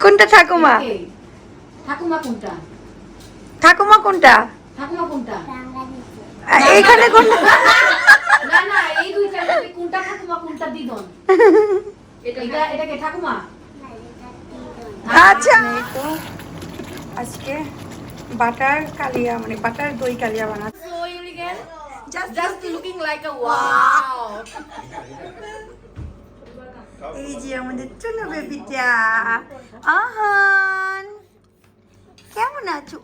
কোনটা ঠাকুমা? ঠাকুমা কোনটা? ঠাকুমা কোনটা? ঠাকুমা কোনটা? আ, এইখানে কোন না না এই দুইটার মধ্যে কোনটা ঠাকুমা কোনটা দিদন? এটা এটা কে ঠাকুমা? আচ্ছা। তো আজকে বাটার কালিয়া মানে বাটার দই কালিয়া বানাচ্ছি. Just- Just looking like a wow. এই যে আমাদের চুনো বেবিটা। আহান, কেমন আছো?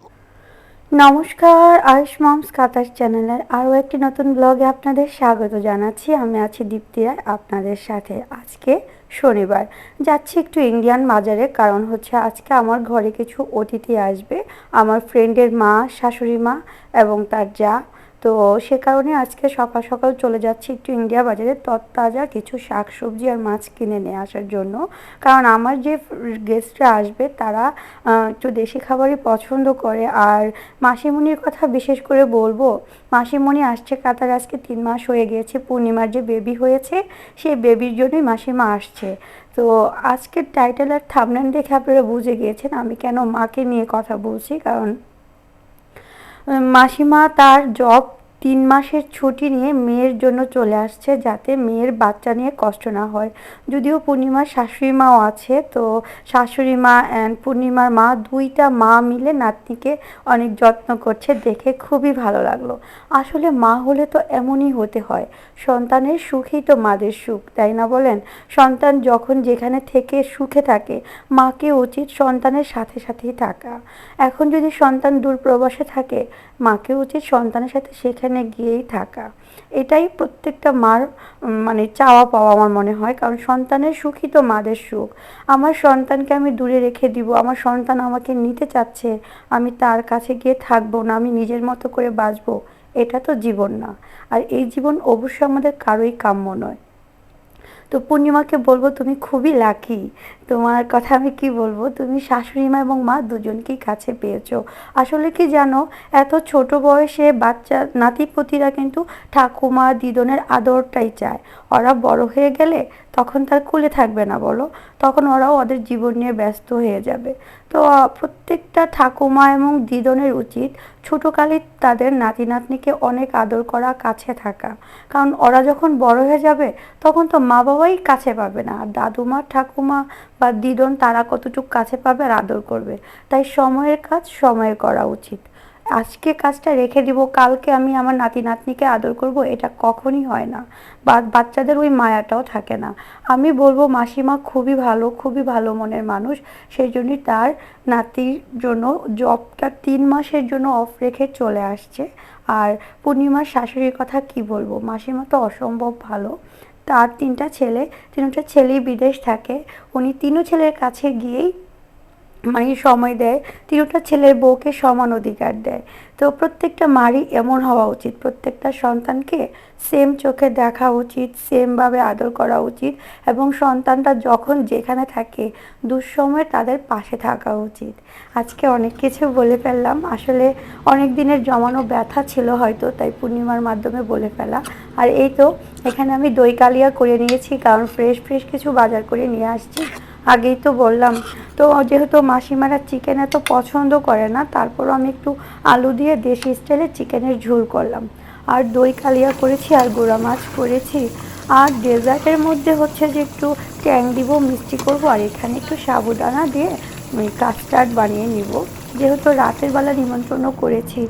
নমস্কার, আয়ুষ মামস কাতার চ্যানেলের আরও একটি নতুন ব্লগে আপনাদের স্বাগত জানাচ্ছি। আমি আছি দীপ্তি রায়, আপনাদের সাথে আজকে শনিবার। যাচ্ছি একটু ইন্ডিয়ান বাজারে, কারণ হচ্ছে আজকে আমার ঘরে কিছু অতিথি আসবে। আমার ফ্রেন্ডের মা, শাশুড়ি মা এবং তার যা তো সে কারণে আজকে সকাল সকাল চলে যাচ্ছি একটু ইন্ডিয়া বাজারে। তত্তাজা কিছু শাক সবজি আর মাছ কিনে নিয়ে আসার জন্য। কারণ আমার যে গেস্টরা আসবে, তারা একটু দেশি খাবারই পছন্দ করে। আর মাসিমণির কথা বিশেষ করে বলব, মাসিমণি আসছে কাতার আজকে তিন মাস হয়ে গিয়েছে। পূর্ণিমার যে বেবি হয়েছে, সেই বেবির জন্যই মাসিমা আসছে। তো আজকের টাইটেল আর থামনেল দেখে আপনারা বুঝে গিয়েছেন আমি কেন মাকে নিয়ে কথা বলছি। কারণ মাসিমা তার জব তিন মাসের ছুটি নিয়ে মেয়ের জন্য চলে আসছে যাতে মেয়ের বাচ্চা নিয়ে কষ্ট না হয়। যদিও পূর্ণিমার শাশুড়ি মাও আছে, তো শাশুড়ি মা অ্যান্ড পূর্ণিমার মা দুইটা মা মিলে নাতনিকে অনেক যত্ন করছে দেখে খুবই ভালো লাগল। আসলে মা হলে তো এমনই হতে হয়। সন্তানের সুখই তো মাদের সুখ, তাই না বলেন? সন্তান যখন যেখানে থেকে সুখে থাকে, মাকে উচিত সন্তানের সাথে সাথেই থাকা। এখন যদি সন্তান দূর প্রবাসে থাকে, মাকে উচিত সন্তানের সাথে সেখানে গিয়েই থাকা। এটাই প্রত্যেকটা মার মানে চাওয়া পাওয়া আমার মনে হয়। কারণ সন্তানের সুখই তো মাদের সুখ। আমার সন্তানকে আমি দূরে রেখে দিব, আমার সন্তান আমাকে নিতে চাচ্ছে, আমি তার কাছে গিয়ে থাকব না, আমি নিজের মতো করে বাঁচবো, এটা তো জীবন না। আর এই জীবন অবশ্যই আমাদের কারোই কাম্য নয়। তো পূর্ণিমাকে বলব, তুমি খুবই লাকি তোমার কথা আমি কি বলব? তুমি শাশুড়ি মা এবং মা দুজনকেই কাছে পেয়েছ। আসলে কি জানো, এত ছোট বয়সে বাচ্চা নাতিপতিরা কিন্তু ঠাকুমা দিদনের আদরটাই চায়। ওরা বড় হয়ে গেলে তখন তার কুলে থাকবে না বলো। তখন ওরাও ওদের জীবন নিয়ে ব্যস্ত হয়ে যাবে। তো প্রত্যেকটা ঠাকুমা এবং দিদনের উচিত ছোটোকালে তাদের নাতি নাতনিকে অনেক আদর করা, কাছে থাকা। কারণ ওরা যখন বড় হয়ে যাবে, তখন তো মা বাবাই কাছে পাবে না। আর দাদুমা, ঠাকুমা বা দিদন তারা কতটুকু কাছে পাবে আর আদর করবে। তাই সময়ের কাজ সময়ে করা উচিত। আজকে কাজটা রেখে দিব, কালকে আমি আমার নাতি নাতনিকে আদর করব, এটা কখনই হয় না। বা বাচ্চাদের ওই মায়াটাও থাকে না। আমি বলব মাসিমা খুবই ভালো খুবই ভালো মনের মানুষ। সেই জন্যই তার নাতির জন্য জবটা তিন মাসের জন্য অফ রেখে চলে আসছে। আর পূর্ণিমার শাশুড়ির কথা কি বলব? মাসিমা তো অসম্ভব ভালো। তার তিনটা ছেলে তিনটা ছেলেই বিদেশ থাকে। উনি তিনও ছেলের কাছে গিয়েই মানে সময় দেয়, তিনটা ছেলের বউকে সমান অধিকার দেয়। তো প্রত্যেকটা মারই এমন হওয়া উচিত, প্রত্যেকটা সন্তানকে সেম চোখে দেখা উচিত সেমভাবে আদর করা উচিত এবং সন্তানটা যখন যেখানে থাকে, দুঃসময়ে তাদের পাশে থাকা উচিত। আজকে অনেক কিছু বলে ফেললাম, আসলে অনেক দিনের জমানো ব্যথা ছিল হয়তো, তাই পূর্ণিমার মাধ্যমে বলে ফেলা। আর এই তো, এখানে আমি দই কালিয়া করে নিয়েছি, কারণ ফ্রেশ ফ্রেশ কিছু বাজার করে নিয়ে আসছি। আগেই তো বললাম। তো যেহেতু মাসিমারা চিকেন এত পছন্দ করে না, তারপরও আমি একটু আলু দিয়ে দেশি স্টাইলে চিকেনের ঝোল করলাম। আর দই কালিয়া করেছি, আর গোড়া মাছ করেছি। আর ডেজার্টের মধ্যে হচ্ছে যে একটু ট্যাং দিব, মিষ্টি করব, আর এখানে একটু সাবুদানা দিয়ে কাস্টার্ড বানিয়ে নিব। যেহেতু রাতের বেলা নিমন্ত্রণ করেছি।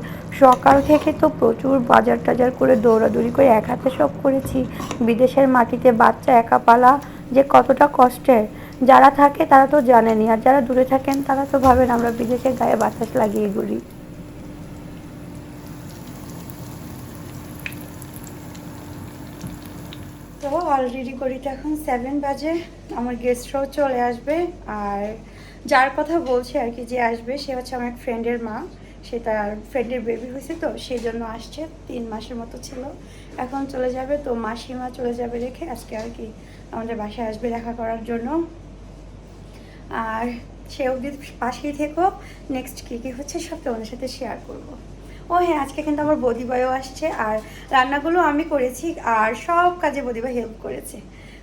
সকাল থেকে তো প্রচুর বাজার টাজার করে দৌড়াদৌড়ি করে এক হাতে সব করেছি। বিদেশের মাটিতে বাচ্চা একা পালা যে কতটা কষ্টের। যারা থাকে তারা তো জানেনি, আর যারা দূরে থাকেন তারা তো ভাবেন আমরা বিদেশে গায়ে বাতাস লাগিয়ে ঘুরি। তো অলরেডি করিতে এখন সেভেন বাজে, আমার গেস্টরাও চলে আসবে, আর যার কথা বলছে আর কি যে আসবে, সে হচ্ছে আমার এক ফ্রেন্ডের মা। সে তার ফ্রেন্ডের বেবি হয়েছে তো সেই জন্য আসছে, তিন মাসের মতো ছিল। এখন চলে যাবে তো মাসিমা চলে যাবে রেখে আজকে আর কি আমাদের বাসায় আসবে দেখা করার জন্য। আর সে অবধি পাশেই থেকো। নেক্সট কী কী হচ্ছে সব তোমাদের সাথে শেয়ার করব। ও হ্যাঁ আজকে কিন্তু আমার বদিবাইও আসছে আর রান্নাগুলো আমি করেছি আর সব কাজে বদিবা হেল্প করেছে।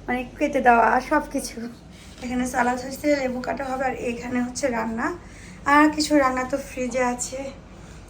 মানে কেটে দেওয়া সব কিছু এখানে সালাদ হচ্ছে, লেবু কাটা হবে আর এখানে হচ্ছে রান্না। আর কিছু রান্না তো ফ্রিজে আছে।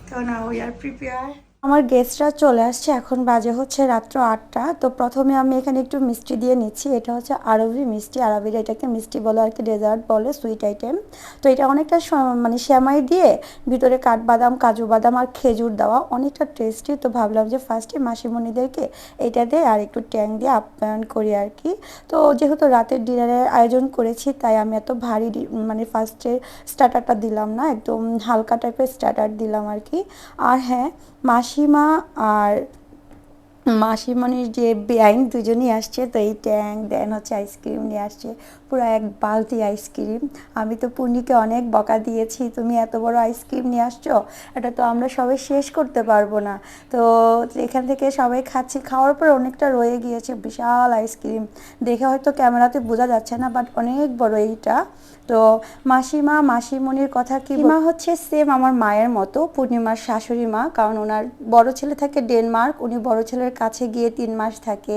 তো না উই আর প্রিপেয়ার আমার গেস্টরা চলে আসছে, এখন বাজে হচ্ছে রাত্র আটটা। তো প্রথমে আমি এখানে একটু মিষ্টি দিয়ে নিচ্ছি, এটা হচ্ছে আরবি মিষ্টি। আরবিরা এটাকে মিষ্টি বলে আর কি ডেজার্ট বলে সুইট আইটেম তো এটা অনেকটা মানে শ্যামাই দিয়ে ভিতরে কাঠবাদাম কাজু বাদাম আর খেজুর দেওয়া, অনেকটা টেস্টি তো ভাবলাম যে ফার্স্টে মাসিমণিদেরকে এটা দিয়ে আর একটু ট্যাং দিয়ে আপ্যায়ন করি আর কি। তো যেহেতু রাতের ডিনারের আয়োজন করেছি, তাই আমি এত ভারী মানে ফার্স্টে স্টার্টারটা দিলাম না, একদম হালকা টাইপের স্টার্টার দিলাম আর কি। আর হ্যাঁ মাসিমা আর মাসিমণির যে বেআইন দুজনই আসছে, তো এই ট্যাং, দেন হচ্ছে আইসক্রিম নিয়ে আসছে। পুরো এক বালতি আইসক্রিম। আমি তো পূর্ণিকে অনেক বকা দিয়েছি, তুমি এত বড় আইসক্রিম নিয়ে আসছো? এটা তো আমরা সবাই শেষ করতে পারব না। তো এখান থেকে সবাই খাচ্ছি। খাওয়ার পর অনেকটা রয়ে গিয়েছে, বিশাল আইসক্রিম। দেখে হয়তো ক্যামেরাতে বোঝা যাচ্ছে না, বাট অনেক বড় এইটা। তো মাসিমা মাসিমণির কথা কি মা হচ্ছে সেম আমার মায়ের মতো পূর্ণিমার শাশুড়ি মা কারণ ওনার বড় ছেলে থাকে ডেনমার্ক উনি বড় ছেলের কাছে গিয়ে তিন মাস থাকে।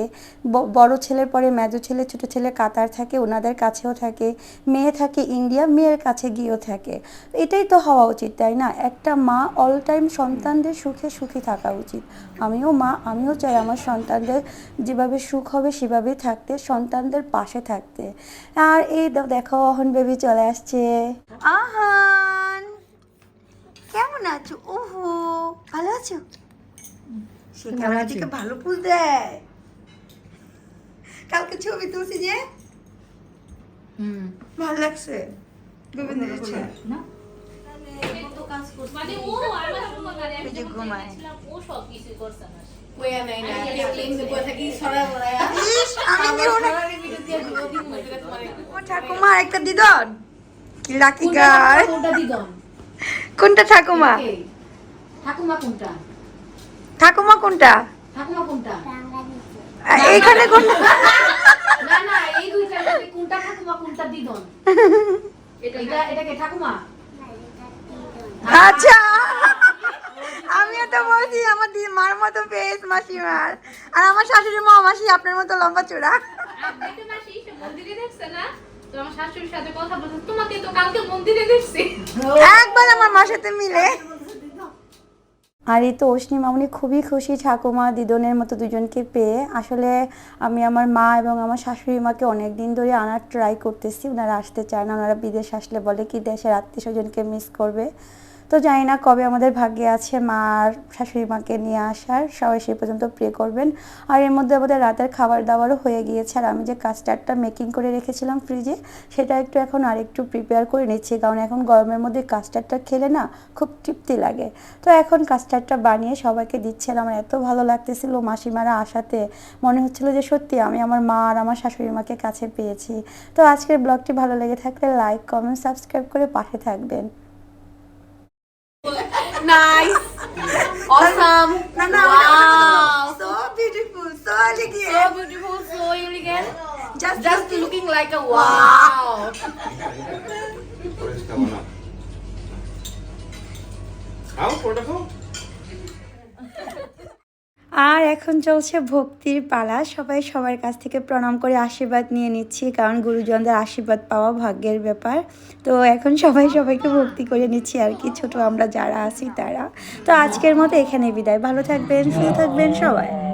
বড় ছেলের পরে মেজো ছেলে ছোট ছেলে কাতার থাকে ওনাদের কাছেও থাকে। মেয়ে থাকে ইন্ডিয়া মেয়ের কাছে গিয়েও থাকে। এটাই তো হওয়া উচিত তাই না? একটা মা অল টাইম সন্তানদের সুখে সুখী থাকা উচিত। আমিও মা আমিও চাই আমার সন্তানদের যেভাবে সুখ হবে সেভাবেই থাকতে সন্তানদের পাশে থাকতে। আর এই দেখো অহন বেবি চলে আসছে। আহান কেমন আছো? ওহো ভালো আছো? সে ক্যামেরা থেকে ভালো পুজ দেয়। কালকে ছবি তুলছি যে হুম। ভালো লাগছে। গোবিন্দ না? মানে ও আমার আমি ওই যে ঘুমায়। ঠাকুমা একটা দিদন। কি লাকি গার কোনটা দিদন? কোনটা ঠাকুমা? ঠাকুমা কোনটা? ঠাকুমা কোনটা? ঠাকুমা কোনটা? এইখানে কোন না না এই দুইটার মধ্যে কোনটা ঠাকুমা কোনটা দিদন? এটা এটা এটাকে ঠাকুমা? আচ্ছা আমিও তো বলছি আমার দিদি মার মতো বেশ মাসিমার। আর আমার শাশুড়ি মা মাসি আপনার মতো লম্বা চূড়া। আপনি তো মাসি মন্দিরে দেখছে না? একবার আমার মার সাথে মিলে। আর এই তো অশ্নি মামনি খুবই খুশি ঠাকুমা দিদনের মতো দুজনকে পেয়ে। আসলে আমি আমার মা এবং আমার শাশুড়ি মাকে অনেক দিন ধরে আনার ট্রাই করতেছি। ওনারা আসতে চায় না, ওনারা বিদেশ আসলে বলে কি দেশের আত্মীয় স্বজনকে মিস করবে। তো জানি না কবে আমাদের ভাগ্যে আছে মা আর শাশুড়ি মাকে নিয়ে আসার। সবাই সেই পর্যন্ত প্রে করবেন। আর এর মধ্যে আমাদের রাতের খাবার দাবারও হয়ে গিয়েছে। আর আমি যে কাস্টার্ডটা মেকিং করে রেখেছিলাম ফ্রিজে সেটা একটু এখন আর একটু প্রিপেয়ার করে নিচ্ছি। কারণ এখন গরমের মধ্যে কাস্টার্ডটা খেলে না খুব তৃপ্তি লাগে। তো এখন কাস্টার্ডটা বানিয়ে সবাইকে দিচ্ছে আর আমার এত ভালো লাগতেছিল মাসিমারা আসাতে। মনে হচ্ছিল যে সত্যি আমি আমার মা আর আমার শাশুড়ি মাকে কাছে পেয়েছি। তো আজকের ব্লগটি ভালো লেগে থাকলে লাইক কমেন্ট সাবস্ক্রাইব করে পাশে থাকবেন। nice. Awesome. No, no, wow. No, no, no, no. So beautiful. So elegant. So beautiful. So elegant. Just, Just looking, looking like a wow. How आओ আর এখন চলছে ভক্তির পালা। সবাই সবার কাছ থেকে প্রণাম করে আশীর্বাদ নিয়ে নিচ্ছি, কারণ গুরুজনদের আশীর্বাদ পাওয়া ভাগ্যের ব্যাপার। তো এখন সবাই সবাইকে ভক্তি করে নিচ্ছি আর কি, ছোট আমরা যারা আছি তারা। তো আজকের মতো এখানে বিদায়। ভালো থাকবেন, সুস্থ থাকবেন সবাই।